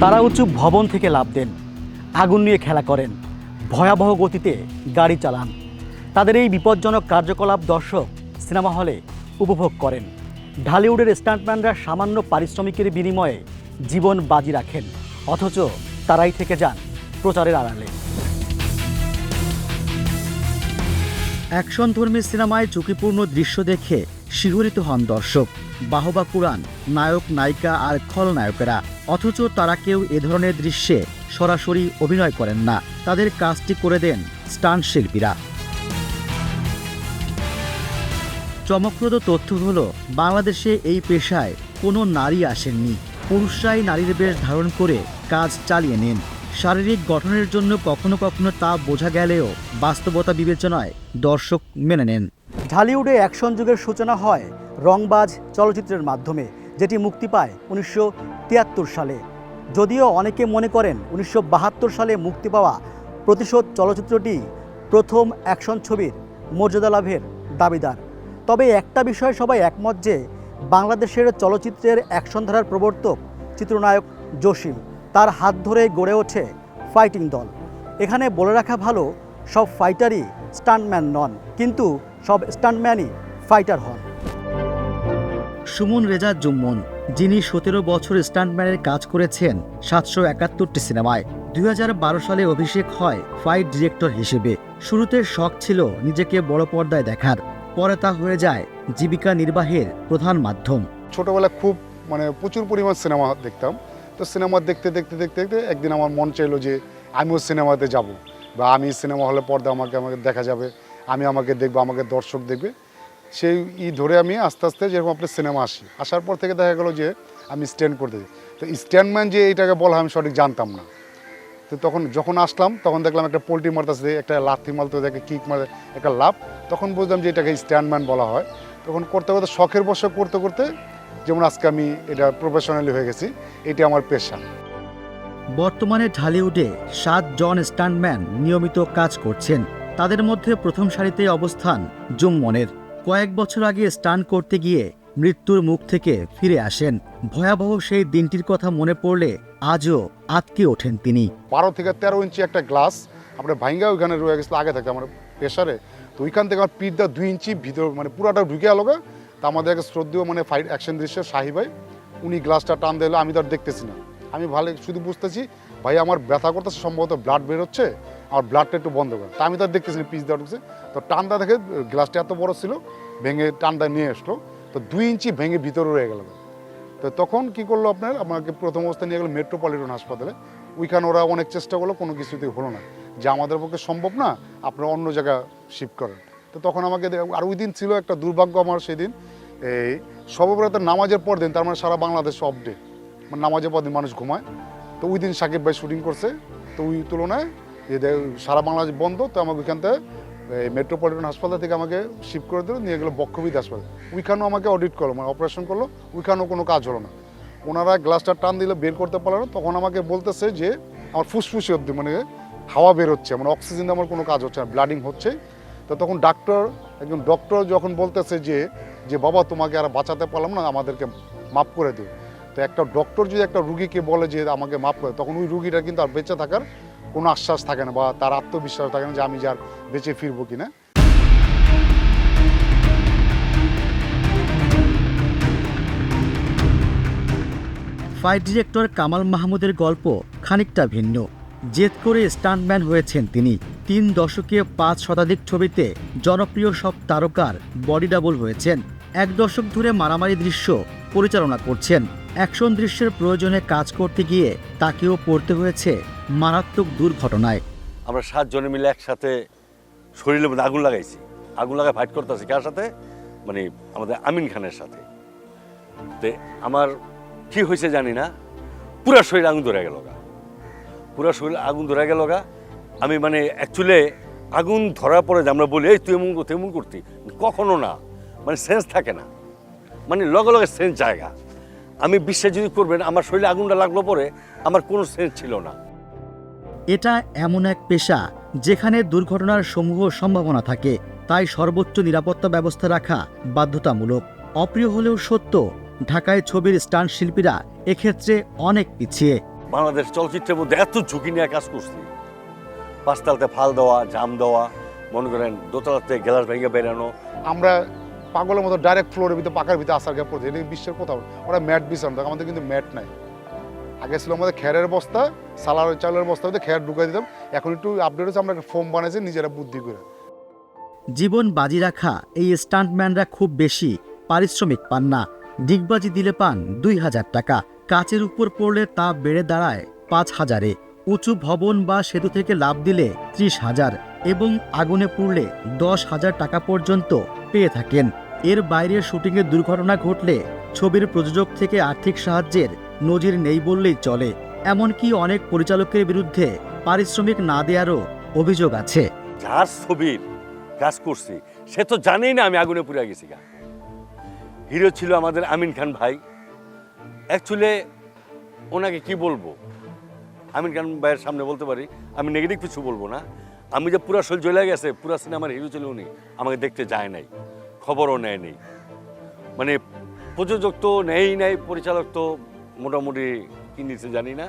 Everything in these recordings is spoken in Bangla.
তারা উঁচু ভবন থেকে লাভ দেন, আগুন নিয়ে খেলা করেন, ভয়াবহ গতিতে গাড়ি চালান। তাদের এই বিপজ্জনক কার্যকলাপ দর্শক সিনেমা হলে উপভোগ করেন। ঢালিউডের স্টান্টম্যানরা সামান্য পারিশ্রমিকের বিনিময়ে জীবন বাজি রাখেন, অথচ তারাই থেকে যান প্রচারের আড়ালে। অ্যাকশনধর্মী সিনেমায় ঝুঁকিপূর্ণ দৃশ্য দেখে শিহরিত হন দর্শক। বাহবা কুরান নায়ক, নায়িকা আর খলনায়কেরা। অথচ তারা কেউ এ ধরনের দৃশ্যে সরাসরি অভিনয় করেন না। তাদের কাজটি করে দেন স্টান্ট শিল্পীরা। চমকপ্রদ তথ্য হল, বাংলাদেশে এই পেশায় কোনো নারী আসেননি। পুরুষরাই নারীর বেশ ধারণ করে কাজ চালিয়ে নেন। শারীরিক গঠনের জন্য কখনো কখনো তা বোঝা গেলেও বাস্তবতা বিবেচনায় দর্শক মেনে নেন। ঢালিউডে অ্যাকশন যুগের সূচনা হয় রংবাজ চলচ্চিত্রের মাধ্যমে, যেটি মুক্তি পায় উনিশশো তিয়াত্তর সালে। যদিও অনেকে মনে করেন উনিশশো বাহাত্তর সালে মুক্তি পাওয়া প্রতিশোধ চলচ্চিত্রটি প্রথম অ্যাকশন ছবির মর্যাদা লাভের দাবিদার। তবে একটা বিষয় সবাই একমত যে, বাংলাদেশের চলচ্চিত্রের অ্যাকশন ধারার প্রবর্তক চিত্রনায়ক জসিম। তার হাত ধরে গড়ে ওঠে ফাইটিং দল। এখানে বলে রাখা ভালো সব ফাইটারই স্টান্টম্যান নন কিন্তু সব স্টান্টম্যানই ফাইটার হন। সুমন রেজা জুম্মন যিনি সতেরো বছর স্টান্টম্যানের কাজ করেছেন সাতশো একাত্তরটি সিনেমায় দু হাজার বারো সালে অভিষেক হয় ফাইট ডিরেক্টর হিসেবে। শুরুতে শখ ছিল নিজেকে বড় পর্দায় দেখার পরে তা হয়ে যায় জীবিকা নির্বাহের প্রধান মাধ্যম। ছোটোবেলায় খুব মানে প্রচুর পরিমাণ সিনেমা দেখতাম। তো সিনেমা দেখতে দেখতে দেখতে দেখতে একদিন আমার মন চাইলো যে আমিও সিনেমাতে যাব বা আমি সিনেমা হলে পর্দা আমাকে আমাকে দেখা যাবে, আমি আমাকে দেখব, আমাকে দর্শক দেখবে। সেই ই ধরে আমি আস্তে আস্তে যেরকম আপনার সিনেমা আসি। আসার পর থেকে দেখা গেলো যে আমি স্ট্যান্ড করতে তো স্ট্যান্ডম্যান যে এইটাকে বলা আমি সঠিক জানতাম না। তো তখন যখন আসলাম, তখন দেখলাম একটা পোলট্রি মারতেছে, একটা লাথি মারতে দেখে কিক মারে, একটা লাভ তখন বুঝলাম যে এটাকে স্ট্যান্ডম্যান বলা হয়। তখন করতে করতে শখের বসে করতে করতে যেমন আজকে আমি এটা প্রফেশনালি হয়ে গেছি এটা আমার পেশা। বর্তমানে ঢালিউডে সাত জন স্টান্টম্যান নিয়মিত কাজ করছেন। তাদের মধ্যে প্রথম সারিতে অবস্থান জুম্মনের। কয়েক বছর আগে স্টান্ট করতে গিয়ে মৃত্যুর মুখ থেকে ফিরে আসেন। ভয়াবহ সেই দিনটির কথা মনে পড়লে আজও আতকে ওঠেন তিনি। বারো থেকে তেরো ইঞ্চি একটা গ্লাস আমরা ভাইঙ্গা ওইখানে রয়ে গেছিল আগে থাকে আমার প্রেশারে তো ওইখান থেকে আমার পিঠটা দুই ইঞ্চি ভিতর মানে পুরাটা ঢুকে গা। তা আমাদের একটা শ্রদ্ধেয় মানে ফাইট অ্যাকশন দৃশ্যের শাহি ভাই। উনি গ্লাসটা টান দিলো আমি তো আর দেখতেছি না। আমি ভালো শুধু বুঝতেছি, ভাই আমার ব্যথা করতেছে, সম্ভবত ব্লাড বের হচ্ছে, আমার ব্লাডটা একটু বন্ধ করে। তা আমি তো আর দেখতেছি না পিস দেওয়া ঢুকছে। তো টানটা দেখে গ্লাসটা এত বড় ছিল, ভেঙে টানটা নিয়ে আসলো। তো দুই ইঞ্চি ভেঙে ভিতরে রয়ে গেল তো তখন কি করল আপনার? আমাকে প্রথম অবস্থায় নিয়ে গেলো মেট্রোপলিটন হাসপাতালে ওইখানে ওরা অনেক চেষ্টা করল, কোনো কিছুতেই হলো না। যে আমাদের পক্ষে সম্ভব না, আপনারা অন্য জায়গা শিফট করেন। তো তখন আমাকে আর ওই দিন ছিল একটা দুর্ভাগ্য আমার সেদিন। এই সর্বপ্রথম নামাজের পর দিন, তার মানে সারা বাংলাদেশ অফ ডে মানে নামাজের পর দিন মানুষ ঘুমায়। তো ওই দিন সাকিব ভাই শুটিং করছে। তো ওই তুলনায় যে সারা বাংলাদেশ বন্ধ, তো আমাকে ওইখান থেকে মেট্রোপলিটন হাসপাতাল থেকে আমাকে শিফট করে দিল, নিয়ে গেলো বক্ষবিদ হাসপাতাল ওইখানেও আমাকে অডিট করল মানে অপারেশন করল, ওইখানেও কোনো কাজ হলো না। ওনারা গ্লাসটা টান দিলে বের করতে পারল না। তখন আমাকে বলতেছে যে, আমার ফুসফুসি অব্দি মানে হাওয়া বের হচ্ছে মানে অক্সিজেন আমার কোনো কাজ হচ্ছে না ব্লাডিং হচ্ছে। তো তখন ডাক্তার, একজন ডক্টর যখন বলতেছে যে যে বাবা তোমাকে আর বাঁচাতে পারলাম না, আমাদেরকে মাফ করে দিও তো একটা ডক্টর যদি একটা রুগীকে বলে যে, আমাকে মাফ করে তখন ওই রুগীটা কিন্তু আর বেঁচে থাকার কোনো আশ্বাস থাকে না বা তার আত্মবিশ্বাস থাকে না যে, আমি যার বেঁচে ফিরবো কিনা ফাইট ডিরেক্টর কামাল মাহমুদের গল্প খানিকটা ভিন্ন। জেদ করে স্টান্টম্যান হয়েছেন তিনি। তিন দশকে পাঁচ শতাধিক ছবিতে জনপ্রিয় সব তারকার বডি ডাবল হয়েছেন। এক দশক ধরে মারামারি দৃশ্য পরিচালনা করছেন। অ্যাকশন দৃশ্যের প্রয়োজনে কাজ করতে গিয়ে তাকেও পড়তে হয়েছে মারাত্মক দুর্ঘটনায়। আমরা সাতজনে মিলে একসাথে মধ্যে আগুন লাগাইছি। আগুন লাগায় ফাইট করতেছি কার সাথে? মানে আমাদের আমিন খানের সাথে। আমার কি হয়েছে জানি না, পুরা শরীর আগুন ধরে গেল গা। পুরা শরীর আগুন ধরে গেল গা। আমি মানে অ্যাকচুয়ালি আগুন ধরার পরে যে আমরা বলি, এই তুই এমন করতে এমন করতি। কখনো না। মানে সেন্স থাকে না। মানে লগে লগে সেন্স জায়গা আমি বিশ্বাস যদি করবেন, আমার শরীরে আগুনটা লাগল পরে আমার কোনো সেন্স ছিল না। এটা এমন এক পেশা যেখানে দুর্ঘটনার সমূহ সম্ভাবনা থাকে। তাই সর্বোচ্চ নিরাপত্তা ব্যবস্থা রাখা বাধ্যতামূলক। অপ্রিয় হলেও সত্য, ঢাকায় ছবির স্টান্ট শিল্পীরা এক্ষেত্রে অনেক পিছিয়ে। বাংলাদেশ চলচ্চিত্রের মধ্যে এত ঝুঁকি নিয়ে কাজ করছি। পাঁচতালতে ফাল দেওয়া জাম দেওয়া মনে করেন দোতলাতে গ্লাস ভেঙে বেরানো আমরা পাগলের মতো ডাইরেক্ট ফ্লোরের ভিতরে পাকার ভিতরে আসার গ্যাপ পড়ছে। এটা বিশ্বের কোথাও ওরা ম্যাট বিছানো থাকে আমাদের কিন্তু ম্যাট নাই। আগে ছিল আমাদের খেরের বস্তা সালার চালের বস্তা ভিতরে খের ঢুকাই দিতাম। এখন একটু আপডেট হচ্ছে আমরা একটা ফোম বানাইছি নিজেরা বুদ্ধি করে। জীবন বাজি রাখা এই স্টান্টম্যানরা খুব বেশি পারিশ্রমিক পান না। ডিগবাজি দিলে পান দুই হাজার টাকা। কাচের উপর পড়লে তা বেড়ে দাঁড়ায় পাঁচ হাজারে। উঁচু ভবন বা সেতু থেকে লাভ দিলে ত্রিশ হাজার এবং আগুনে পুড়লে দশ হাজার টাকা পর্যন্ত পেয়ে থাকেন। এর বাইরে শুটিংয়ে দুর্ঘটনা ঘটলে ছবির প্রযোজক থেকে আর্থিক সাহায্যের নজির নেই বললেই চলে। এমনকি অনেক পরিচালকের বিরুদ্ধে পারিশ্রমিক না দেওয়ারও অভিযোগ আছে। যার ছবির কাজ করছি, সে তো জানেই না আমি আগুনে পুড়ে গেছি হিরো ছিল আমাদের আমিন খান ভাই। অ্যাকচুয়ালি ওনাকে কি বলব? আমি খান ভাইয়ের সামনে বলতে পারি, আমি নেগেটিভ কিছু বলব না। আমি যে পুরা শৈল জ্বলে গেছে, পুরা সিনেমার হিরো ছিল উনি, আমাকে দেখতে যায় নাই, খবরও নেয় নেই। মানে প্রযোজক তো নেই নাই, পরিচালক তো মোটামুটি কি নিচ্ছে জানি না।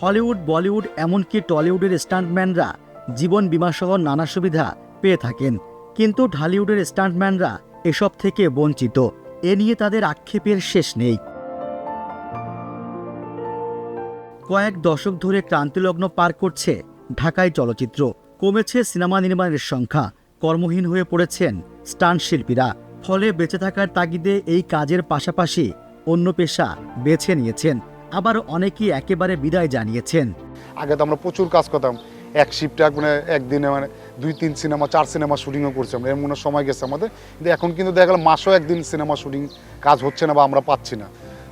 হলিউড, বলিউড, এমনকি টলিউডের স্টান্টম্যানরা জীবন বিমাসহ নানা সুবিধা পেয়ে থাকেন। কিন্তু ঢালিউডের স্টান্টম্যানরা এসব থেকে বঞ্চিত। এ নিয়ে তাদের আক্ষেপের শেষ নেই। কয়েক দশক ধরে ক্রান্তিলগ্ন পার করছে ঢাকায় চলচ্চিত্র। কমেছে সিনেমা নির্মাণের সংখ্যা। কর্মহীন হয়ে পড়েছেন স্টান শিল্পীরা। ফলে বেঁচে থাকার তাগিদে এই কাজের পাশাপাশি অন্য পেশা বেছে নিয়েছেন। আবার অনেকেই একেবারে বিদায় জানিয়েছেন। আগে তো আমরা প্রচুর কাজ করতাম। এক শিফটে মানে একদিনে মানে দুই, তিন সিনেমা, চার সিনেমা শুটিংও করছি আমরা। এমন সময় গেছে আমাদের। কিন্তু এখন কিন্তু দেখা গেল মাসও একদিন সিনেমা শুটিং কাজ হচ্ছে না বা আমরা পাচ্ছি না।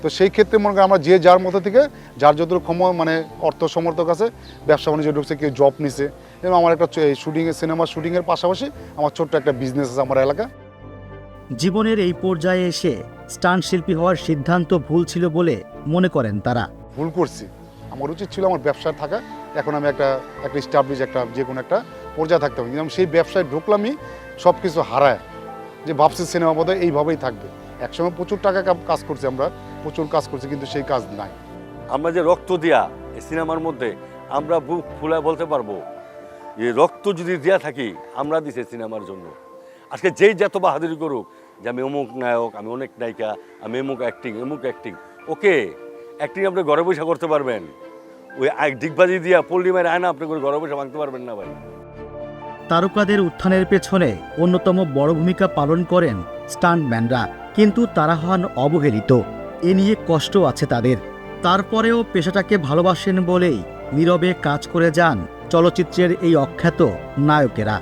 তো সেই ক্ষেত্রে মনে করি আমরা যে যার মতো থেকে যার যতটুকু ক্ষম মানে অর্থ সমর্থক আছে ব্যবসা বাণিজ্য ঢুকছে কেউ জব নিছে। এবং আমার একটা শুটিংয়ের সিনেমা শুটিংয়ের পাশাপাশি আমার ছোট্ট একটা বিজনেস আছে আমার এলাকা। জীবনের এই পর্যায়ে এসে স্টান্ট শিল্পী হওয়ার সিদ্ধান্ত ভুল ছিল বলে মনে করেন তারা। ভুল করছি। আমার উচিত ছিল আমার ব্যবসায় থাকা। এখন আমি একটা একটা স্টাবলিশ একটা যে কোনো একটা পর্যায়ে থাকতে হবে। কিন্তু আমি সেই ব্যবসায় ঢুকলামই সব কিছু হারায়। যে ভাবছি সিনেমা বোধহয় এইভাবেই থাকবে। একসময় প্রচুর টাকা কাজ করছি আমরা প্রচুর কাজ করছি কিন্তু সেই কাজ নাই। আমরা যে রক্ত দিয়া এই সিনেমার মধ্যে আমরা বুক ফুলে বলতে পারব যে রক্ত যদি দেয়া থাকি আমরা দিছি সিনেমার জন্য। আজকে যেই যত বাহাদুরি করুক যে আমি অমুক নায়ক আমি অনেক নায়িকা আমি এমুক অ্যাক্টিং এমুক অ্যাক্টিং ওকে অ্যাক্টিং আপনি ঘরে বসে করতে পারবেন। ওই এক ডিগবাজি দিয়া পল্লিমায় আয়না আপনি করে ঘরে বসে ভাঙতে পারবেন না ভাই। তারকাদের উত্থানের পেছনে অন্যতম বড় ভূমিকা পালন করেন স্টান্টম্যানরা। কিন্তু তারা হন অবহেলিত। এ নিয়ে কষ্ট আছে তাদের। তারপরেও পেশাটাকে ভালোবাসেন বলেই নীরবে কাজ করে যান চলচ্চিত্রের এই অখ্যাত নায়কেরা।